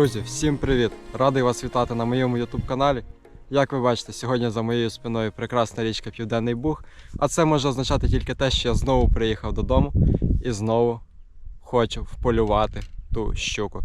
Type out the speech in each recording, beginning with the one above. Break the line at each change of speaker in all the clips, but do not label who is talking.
Друзі, всім привіт! Радий вас вітати на моєму YouTube каналі. Як ви бачите, сьогодні за моєю спиною прекрасна річка Південний Буг. А це може означати тільки те, що я знову приїхав додому і знову хочу вполювати ту щуку.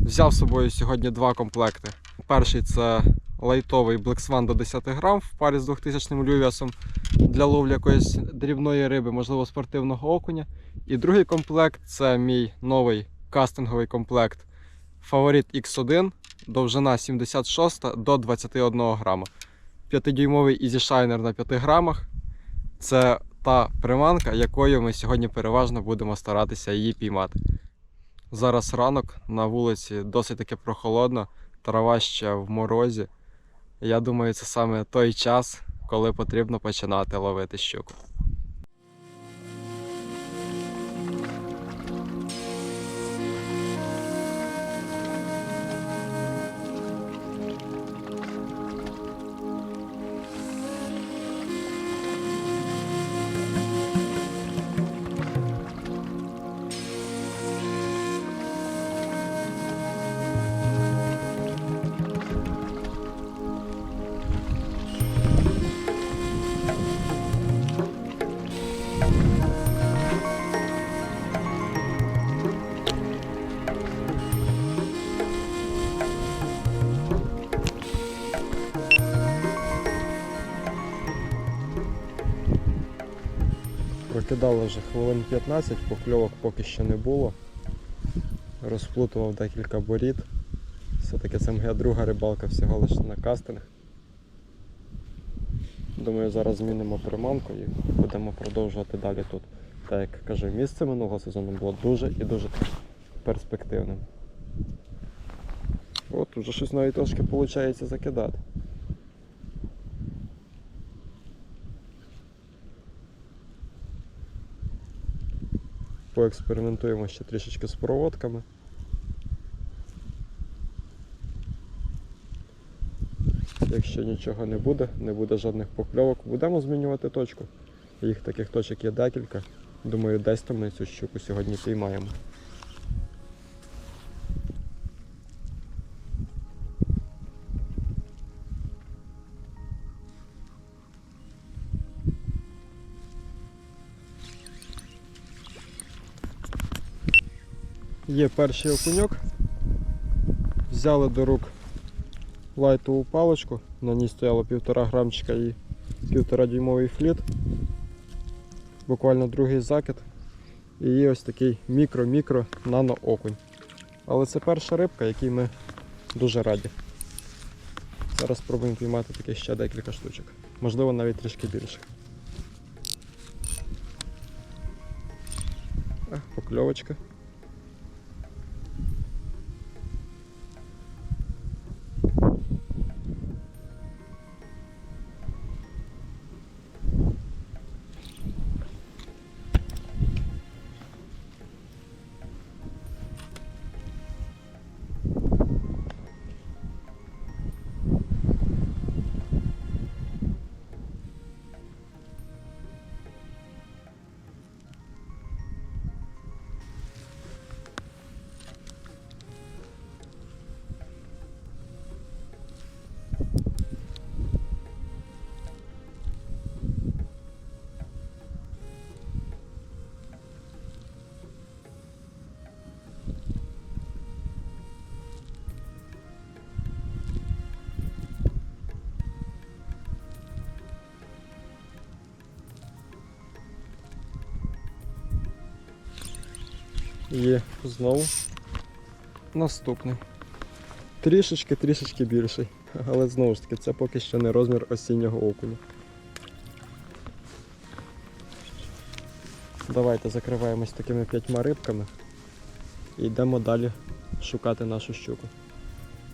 Взяв з собою сьогодні два комплекти. Перший це лайтовий Black до 10 грам в парі з 2000 лювіасом для ловлі якоїсь дрібної риби, можливо, спортивного окуня. І другий комплект це мій новий кастинговий комплект Фаворит X1, довжина 76 до 21 грама. 5-дюймовий Easy Shiner на 5 грамах. Це та приманка, якою ми сьогодні переважно будемо старатися її піймати. Зараз ранок на вулиці досить таки прохолодно, трава ще в морозі. Я думаю, це саме той час, коли потрібно починати ловити щуку. Прокидало вже хвилин 15, покльовок поки що не було. Розплутував декілька борід. Все-таки це моя друга рибалка всього лише на кастинг. Думаю, зараз змінимо приманку і будемо продовжувати далі тут. Так як кажу, місце минулого сезону було дуже і дуже перспективним. От, уже щось навіть трошки виходить закидати. Поекспериментуємо ще трішечки з проводками. Якщо нічого не буде, не буде жодних покльовок, будемо змінювати точку. Їх таких точок є декілька. Думаю, десь там ми цю щуку сьогодні піймаємо. Є перший окуньок. Взяли до рук лайтову паличку, на ній стояло півтора грамчика і півтора дюймовий фліт. Буквально другий закид. І є ось такий мікро-мікро нано окунь. Але це перша рибка, якій ми дуже раді. Зараз спробуємо піймати таких ще декілька штучок. Можливо, навіть трішки більше. Покльовочка. Є знову наступний. Трішечки, трішечки більший. Але знову ж таки, це поки що не розмір осіннього окуня. Давайте закриваємось такими п'ятьма рибками і йдемо далі шукати нашу щуку.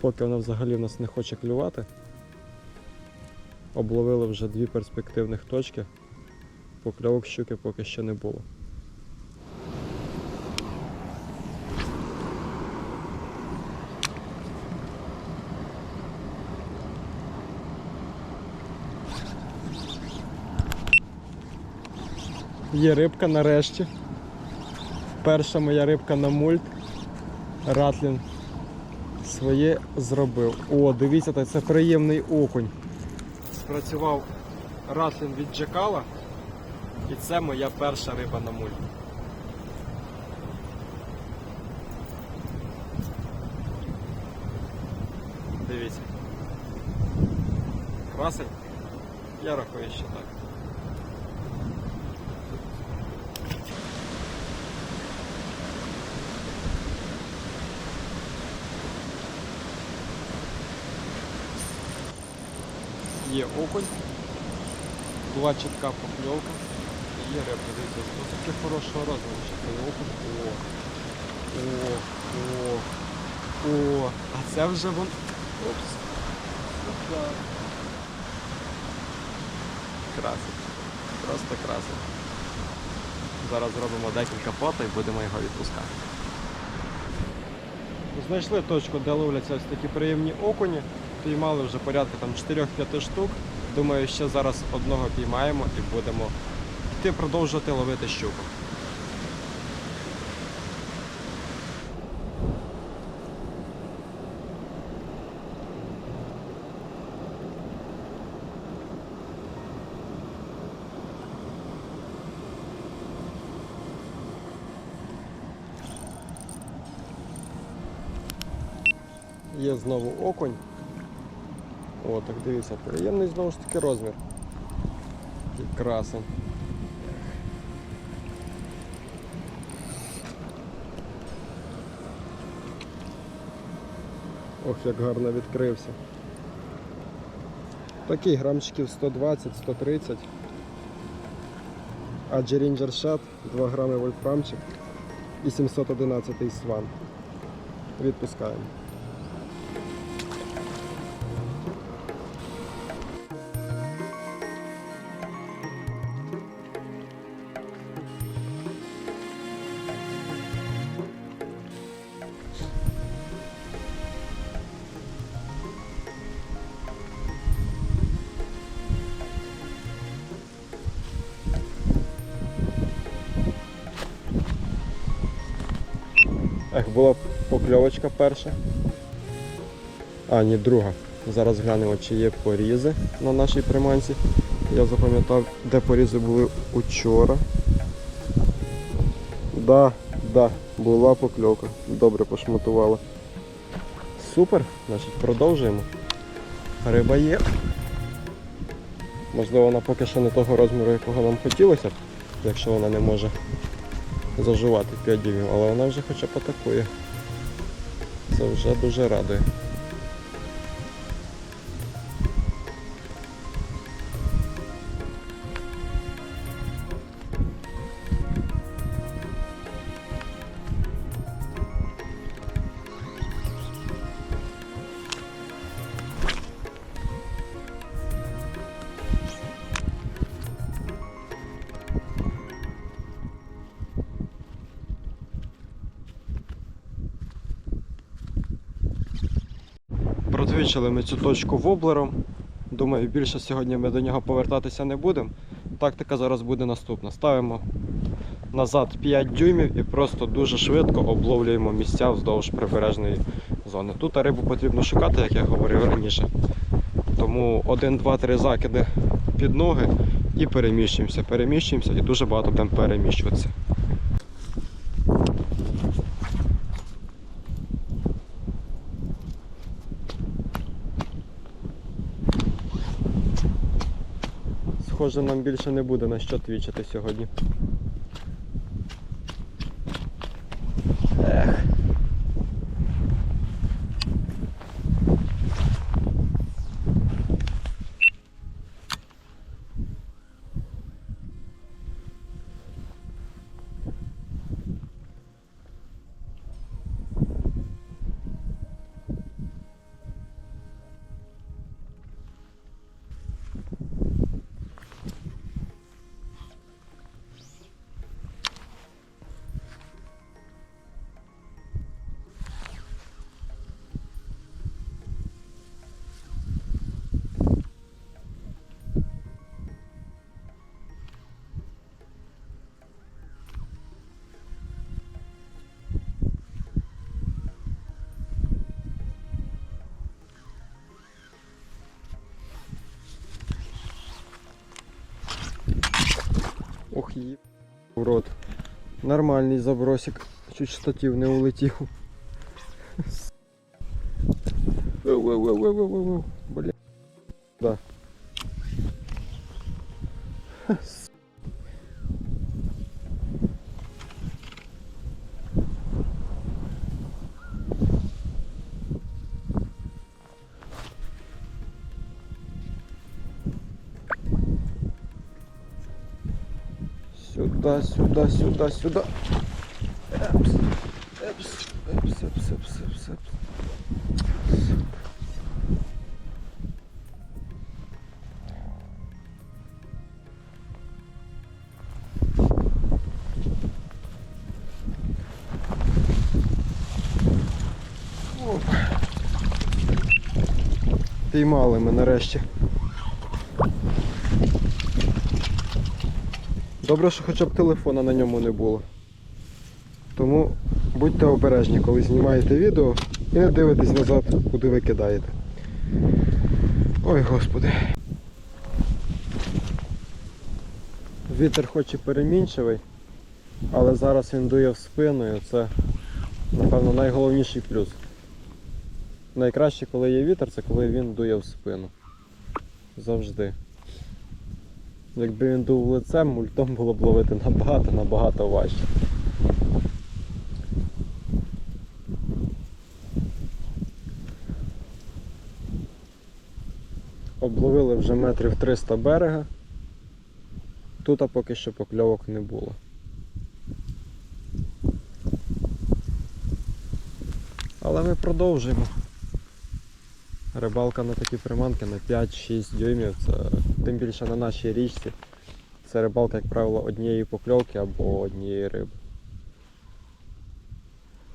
Поки вона взагалі в нас не хоче клювати, Обловили вже дві перспективних точки. Покльовок щуки поки що не було. Є рибка нарешті. Перша моя рибка на мульт. Ратлін своє зробив. О, дивіться, це приємний окунь. Спрацював ратлін від Джекала. І це моя перша риба на мульт. Дивіться. Красень? Я рахую, що так. Є окунь, була чітка покльовка, є рибка, дивіться, досить хорошого розміру, це окунь. О, о, о, о, а це вже вон. Опс. Красить. Просто красить. Зараз зробимо декілька фото і будемо його відпускати. Знайшли точку, де ловляться ось такі приємні окуні. Піймали вже порядка там 4-5 штук. Думаю, ще зараз одного піймаємо і будемо йти продовжувати ловити щуку. Є знову окунь. О, так дивіться, приємний знову ж таки розмір. Такий красень. Ох, як гарно відкрився. Такий грамчиків 120-130. А Ranger Shad 2 грами вольфрамчик і 711 сван. Відпускаємо. Покльовочка перша. А, ні, друга. Зараз глянемо, чи є порізи на нашій приманці. Я запам'ятав, де порізи були учора. Да, да, була покльовка. Добре пошматувала. Супер, значить продовжуємо. Риба є. Можливо, вона поки що не того розміру, якого нам хотілося б, якщо вона не може заживати 5 дюймів, але вона вже хоча б атакує. Це вже дуже радує. Протвічили ми цю точку воблером. Думаю, більше сьогодні ми до нього повертатися не будемо. Тактика зараз буде наступна. Ставимо назад 5 дюймів і просто дуже швидко обловлюємо місця вздовж прибережної зони. Тут рибу потрібно шукати, як я говорив раніше. Тому 1, 2, 3 закиди під ноги і переміщуємося, переміщуємося і дуже багато будемо переміщуватися. Схоже, нам більше не буде на що твічити сьогодні. Ох, є. Урод. Нормальний забросик. Чуть штатів не улетів. Бля. Да. Сюда, сюда, сюда, сюда. Эпс, эпс, эпс, эпс, эпс, эпс, эпс. Оп. Піймали ми нарешті. Добре, що хоча б телефона на ньому не було. Тому будьте обережні, коли знімаєте відео і не дивитесь назад, куди ви кидаєте. Ой, господи. Вітер хоч і перемінчивий, але зараз він дує в спину і це, напевно, найголовніший плюс. Найкраще, коли є вітер, це коли він дує в спину. Завжди. Якби він дув лицем, мультом було б ловити набагато, набагато важче. Обловили вже метрів 300 берега. Тут поки що покльовок не було. Але ми продовжуємо. Рибалка на такі приманки на 5-6 дюймів, це тим більше на нашій річці. Це рибалка, як правило, однієї покльовки або однієї риби.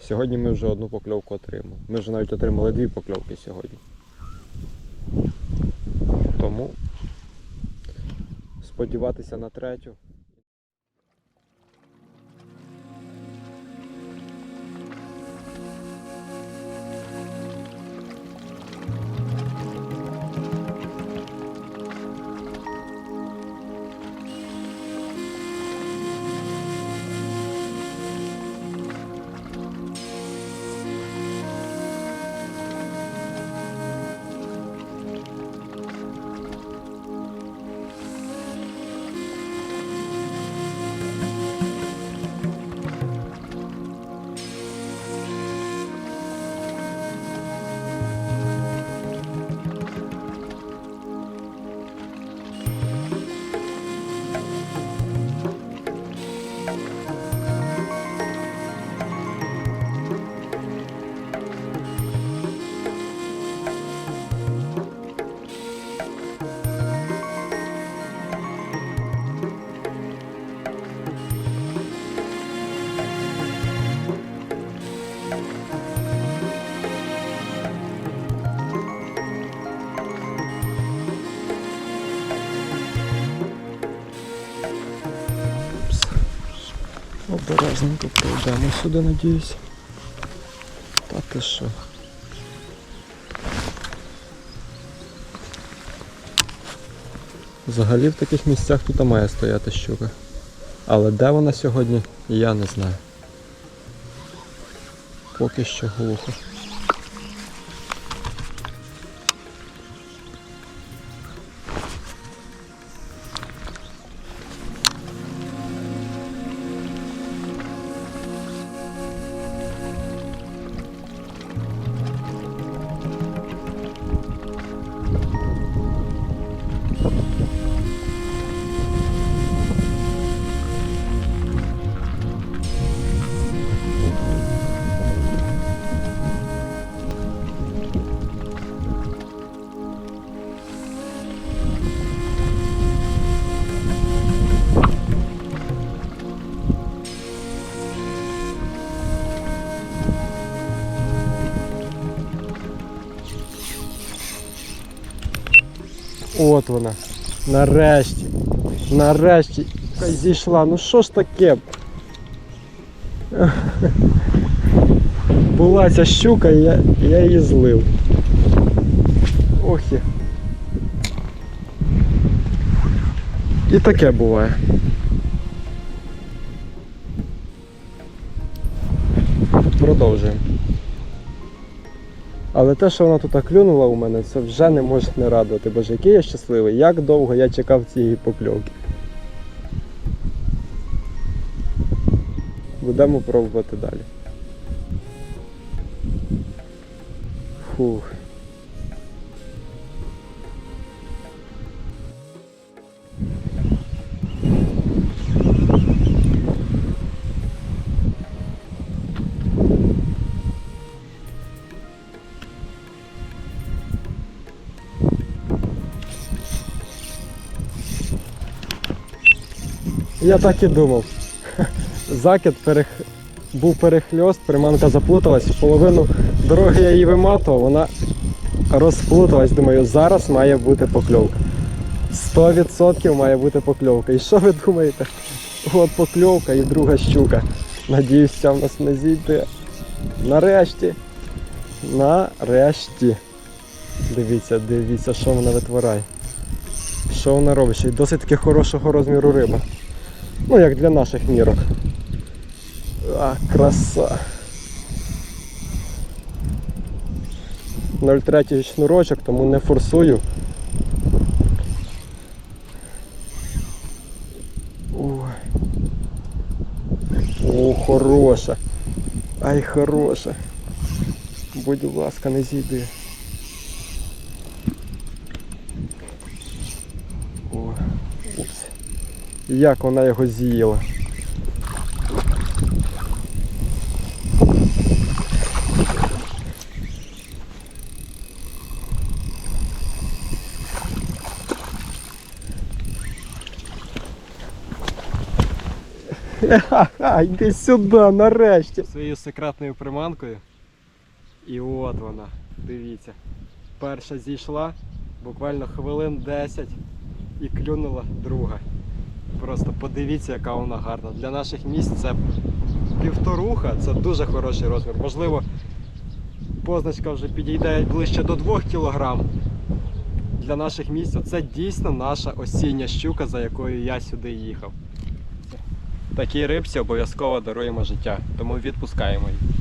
Сьогодні ми вже одну покльовку отримали. Ми вже навіть отримали дві покльовки сьогодні. Тому сподіватися на третю. Обережненько пройдемо сюди, надіюсь. Та ти що? Взагалі в таких місцях тут має стояти щука. Але де вона сьогодні, я не знаю. Поки що глухо. От вона. Нарешті. Нарешті зійшла. Ну що ж таке? Була ця щука і я, я її злив. Охі. І таке буває. Продовжуємо. Але те, що вона тут клюнула у мене, це вже не може не радувати. Боже, який я щасливий, як довго я чекав цієї покльовки. Будемо пробувати далі. Фух. Я так і думав. Закид перех... був перехльост, приманка заплуталась, половину дороги я її виматував, вона розплуталась. Думаю, зараз має бути покльовка. 100% має бути покльовка. І що ви думаєте? От покльовка і друга щука. Надіюсь, ця в нас не зійде. Нарешті. Нарешті. Дивіться, дивіться, що вона витворяє. Що вона робить? Досить таки хорошого розміру риба. Ну, як для наших мірок. А, краса. 0,3 шнурочок, тому не форсую. О, хороша. Ай, хороша. Будь ласка, не зійди. О, упс. Як вона його з'їла. Ха-ха, йди сюди, нарешті. Своєю секретною приманкою. І от вона, дивіться. Перша зійшла, буквально хвилин 10 і клюнула друга. Просто подивіться, яка вона гарна. Для наших місць це півторуха, це дуже хороший розмір. Можливо, позначка вже підійде ближче до 2 кг. Для наших місць це дійсно наша осіння щука, за якою я сюди їхав. Такій рибці обов'язково даруємо життя, тому відпускаємо її.